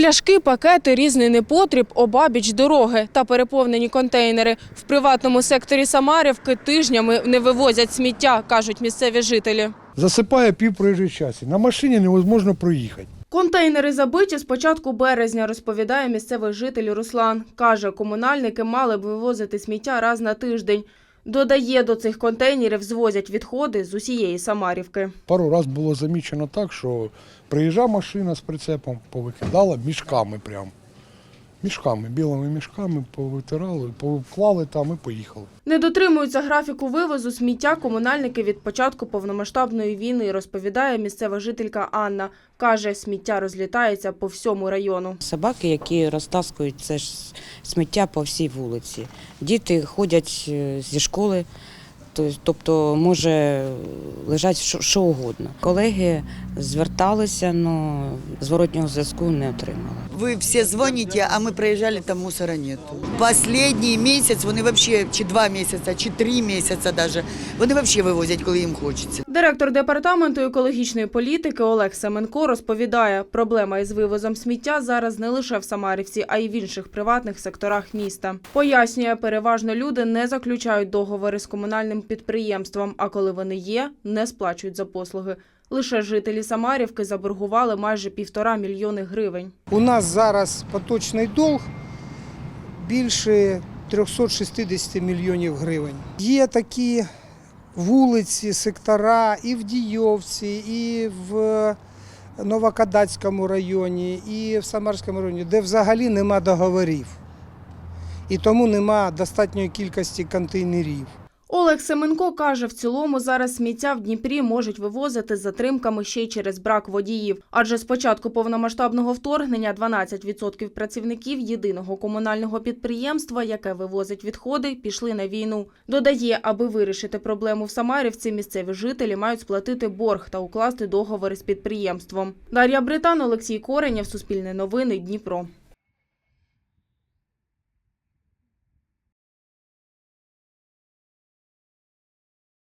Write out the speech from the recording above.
Пляшки, пакети, різний непотріб, обабіч дороги та переповнені контейнери. В приватному секторі Самарівки тижнями не вивозять сміття, кажуть місцеві жителі. Засипає пів проїжджої часі. На машині невозможно проїхати. Контейнери забиті з початку березня, розповідає місцевий житель Руслан. Каже, комунальники мали б вивозити сміття раз на тиждень. Додає, до цих контейнерів звозять відходи з усієї Самарівки. Пару разів було замічено так, що приїжджа машина з прицепом, повикидала мішками прям. Мішками, білими мішками повитирали, повклали там і поїхали. Не дотримуються графіку вивозу сміття комунальники від початку повномасштабної війни, розповідає місцева жителька Анна. Каже, сміття розлітається по всьому району. Собаки, які розтаскують це ж сміття по всій вулиці. Діти ходять е, зі школи, тобто може лежати що, що угодно. Колеги зверталися, але зворотнього зв'язку не отримали. Вы все звоните, а мы проезжали, там мусора нету. Последний месяц, вони вообще, чи два місяці, чи три місяці даже, вони вообще вивозять, коли їм хочеться. Директор департаменту екологічної політики Олег Семенко розповідає, проблема із вивозом сміття зараз не лише в Самарівці, а й в інших приватних секторах міста. Пояснює, переважно люди не заключають договори з комунальним підприємством, а коли вони є, не сплачують за послуги. Лише жителі Самарівки заборгували майже півтора мільйони гривень. У нас зараз поточний долг більше 360 мільйонів гривень. Є такі вулиці, сектора і в Дійовці, і в Новокадацькому районі, і в Самарському районі, де взагалі нема договорів. І тому нема достатньої кількості контейнерів. Олег Семенко каже, в цілому зараз сміття в Дніпрі можуть вивозити з затримками ще й через брак водіїв. Адже з початку повномасштабного вторгнення 12% працівників єдиного комунального підприємства, яке вивозить відходи, пішли на війну. Додає, аби вирішити проблему в Самарівці, місцеві жителі мають сплатити борг та укласти договори з підприємством. Дар'я Британ, Олексій Коренєв, Суспільне новини, Дніпро.